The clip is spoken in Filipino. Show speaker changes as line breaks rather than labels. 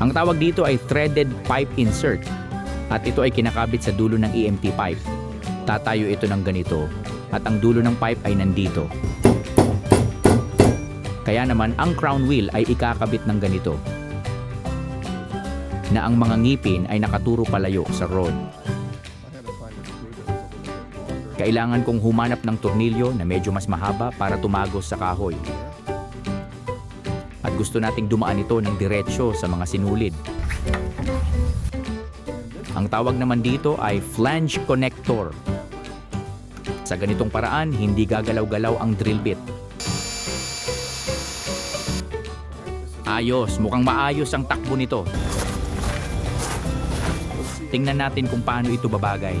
Ang tawag dito ay threaded pipe insert at ito ay kinakabit sa dulo ng EMT pipe. Tatayo ito ng ganito at ang dulo ng pipe ay nandito. Kaya naman ang crown wheel ay ikakabit ng ganito na ang mga ngipin ay nakaturo palayo sa rod. Kailangan kong humanap ng tornilyo na medyo mas mahaba para tumagos sa kahoy. Gusto nating dumaan ito ng diretsyo sa mga sinulid. Ang tawag naman dito ay flange connector. Sa ganitong paraan, hindi gagalaw-galaw ang drill bit. Ayos, mukhang maayos ang takbo nito. Tingnan natin kung paano ito babagay.